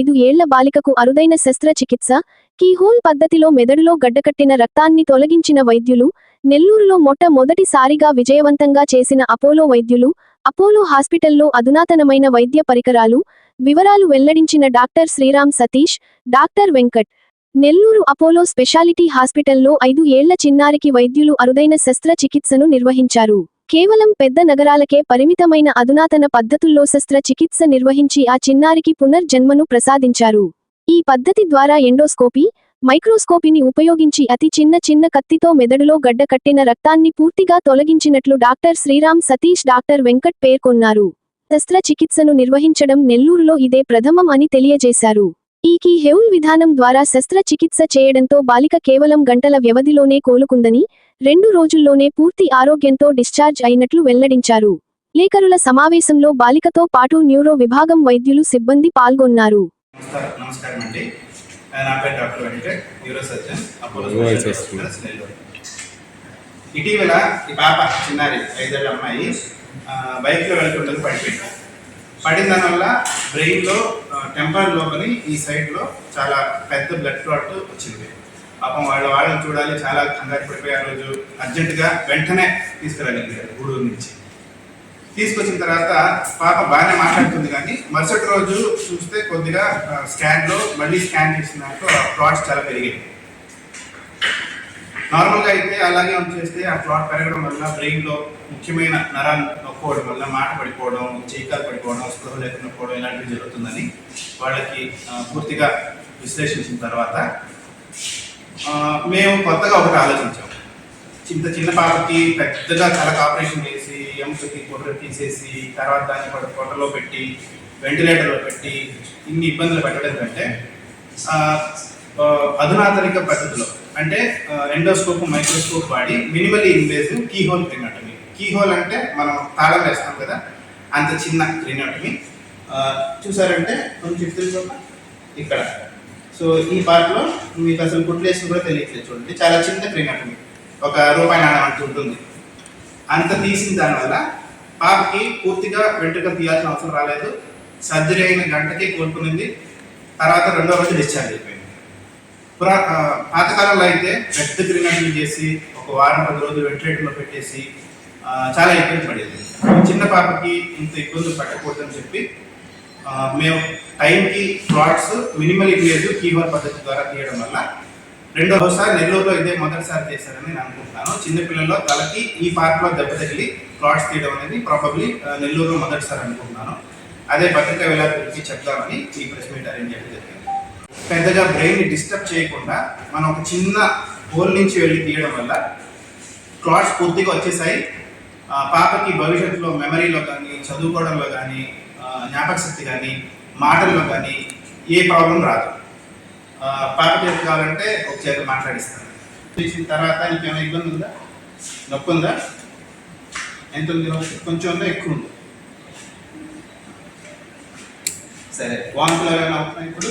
ఐదు ఏళ్ళ బాలికకు అరుదైన శస్త్రచికిత్స. కీహోల్ పద్ధతిలో మెదడులో గడ్డకట్టిన రక్తాన్ని తొలగించిన వైద్యులు నెల్లూరులో మొట్టమొదటిసారిగా విజయవంతంగా చేసిన అపోలో వైద్యులు అపోలో హాస్పిటల్లో అధునాతనమైన వైద్య పరికరాలు వివరాలు వెల్లడించిన doctor Sriram Satish doctor Venkat. Nellore Apollo speciality హాస్పిటల్లో ఐదు ఏళ్ళ చిన్నారికి వైద్యులు అరుదైన శస్త్రచికిత్సను నిర్వహించారు. కేవలం పెద్ద నగరాలకే పరిమితమైన అధునాతన పద్ధతుల్లో శస్త్రచికిత్స నిర్వహించి ఆ చిన్నారికి పునర్జన్మను ప్రసాదించారు. ఈ పద్ధతి ద్వారా ఎండోస్కోపీ మైక్రోస్కోపీని ఉపయోగించి అతి చిన్న చిన్న కత్తితో మెదడులో గడ్డకట్టిన రక్తాన్ని పూర్తిగా తొలగించినట్లు డాక్టర్ శ్రీరామ్ సతీష్ డాక్టర్ వెంకట్ పేర్కొన్నారు. శస్త్రచికిత్సను నిర్వహించడం నెల్లూరులో ఇదే ప్రథమం అని తెలియజేశారు. ఈ కీ హెవుల్ విధానం ద్వారా శస్త్రచికిత్స చేయడంతో బాలిక కేవలం గంటల వ్యవధిలోనే కోలుకుందని రెండు రోజుల్లోనే పూర్తి ఆరోగ్యంతో డిశ్చార్జ్ అయినట్లు వెల్లడించారు. లేఖరుల సమావేశంలో బాలికతో పాటు న్యూరో విభాగం వైద్యులు సిబ్బంది పాల్గొన్నారు. ఇటీవల ఈ పాప చిన్నారి ఐదేళ్ళ అమ్మాయి బైక్లో వెళ్తుండగా పడిపోయింది. పడిన దానివల్ల బ్రెయిన్లో టెంపర్ లోపలి ఈ సైడ్లో చాలా పెద్ద బ్లడ్ క్లాట్ వచ్చింది. పాపం వాళ్ళ వాళ్ళని చూడాలి చాలా కంగారు పడిపోయారు ఆ రోజు అర్జెంటుగా వెంటనే తీసుకురాగలిగారు గూడూరు నుంచి. తీసుకొచ్చిన తర్వాత పాప బాగానే మాట్లాడుతుంది కానీ మరుసటి రోజు చూస్తే కొద్దిగా స్కాన్లో మళ్ళీ స్కాన్ చేసినాక ప్లాట్స్ చాలా పెరిగాయి నార్మల్గా అయితే అలాగే ఉంచేస్తే ఆ క్లాట్ పెరగడం వల్ల బ్రెయిన్లో ముఖ్యమైన నరాలు నొక్కోవడం వల్ల మాట పడిపోవడం చీకాలు పడిపోవడం స్పృహ లేకుండా పోవడం ఇలాంటివి జరుగుతుందని వాళ్ళకి పూర్తిగా విశ్లేషించిన తర్వాత మేము కొత్తగా ఒకటి ఆలోచించాం. ఇంత చిన్న పాపకి పెద్దగా తలకు ఆపరేషన్ చేసి ఎముకకి కుట్ర తీసేసి తర్వాత దాన్ని కొట్టలో పొట్టలో పెట్టి వెంటిలేటర్లో పెట్టి ఇన్ని ఇబ్బందులు పెట్టడం కంటే అధునాతనిక పద్ధతిలో అంటే ఎండోస్కోప్ మైక్రోస్కోప్ వాడి minimally invasive keyhole key keyhole అంటే మనం తాళం వేస్తాం కదా అంత చిన్న క్రినాటమీ చూసారంటే కొంచెం తిరిగి ఇక్కడ. సో ఈ పార్ట్లో మీకు అసలు కుట్లేసి కూడా తెలియట్లేదు చూడండి. చాలా చిన్న క్రినాటమీ ఒక రూపాయి నాణ్యం అంటూ ఉంటుంది. అంత తీసిన దానివల్ల పాపకి పూర్తిగా వెంట్రుకలు తీయాల్సిన అవసరం రాలేదు. సర్జరీ అయిన గంటకి కోలుకునింది. తర్వాత రెండో రోజు డిశ్చార్జ్ అయిపోయింది. పురా పాతకాలంలో అయితే పెద్ద క్రిమినల్ చేసి ఒక వారం పది రోజులు వెంటిలేటర్లో పెట్టేసి చాలా ఇబ్బంది పడేది. చిన్న పాపకి ఇంత ఇబ్బందులు పట్టకూడదని చెప్పి మేము టైంకి ఫ్లాట్స్ మినిమల్ ఇవ్వలేదు కీవర్డ్ పద్ధతి ద్వారా తీయడం వల్ల రెండోసారి నెల్లూరులో ఇదే మొదటిసారి చేశారని నేను అనుకుంటున్నాను. చిన్నపిల్లల్లో తలకి ఈ పార్క్లో దెబ్బ తగిలి ఫ్లాట్స్ తీయడం అనేది ప్రాబబ్లీ నెల్లూరులో మొదటిసారి అనుకుంటున్నాను. అదే పత్రికా గురించి చెప్దామని ఈ ప్రెస్ మీట్ అరేంజ్ చేయడం జరిగింది. పెద్దగా బ్రెయిన్ డిస్టర్బ్ చేయకుండా మనం ఒక చిన్న హోల్ నుంచి వెళ్ళి తీయడం వల్ల క్లాట్స్ పూర్తిగా వచ్చేసాయి. పాపకి భవిష్యత్తులో మెమరీలో కానీ చదువుకోవడంలో కానీ జ్ఞాపక శక్తి కానీ మాటల్లో కానీ ఏ ప్రాబ్లం రాదు. పాప చేతి కావాలంటే ఒకసారి మాట్లాడిస్తాను. తీసిన తర్వాత ఇంకేమైనా ఇబ్బంది ఉందా? నొప్పి ఉందా? ఎంత ఉంది కొంచెం ఉందా? ఎక్కువ ఉందా? సరే వాంతులు ఏమైనా అవుతున్నాయి ఇప్పుడు?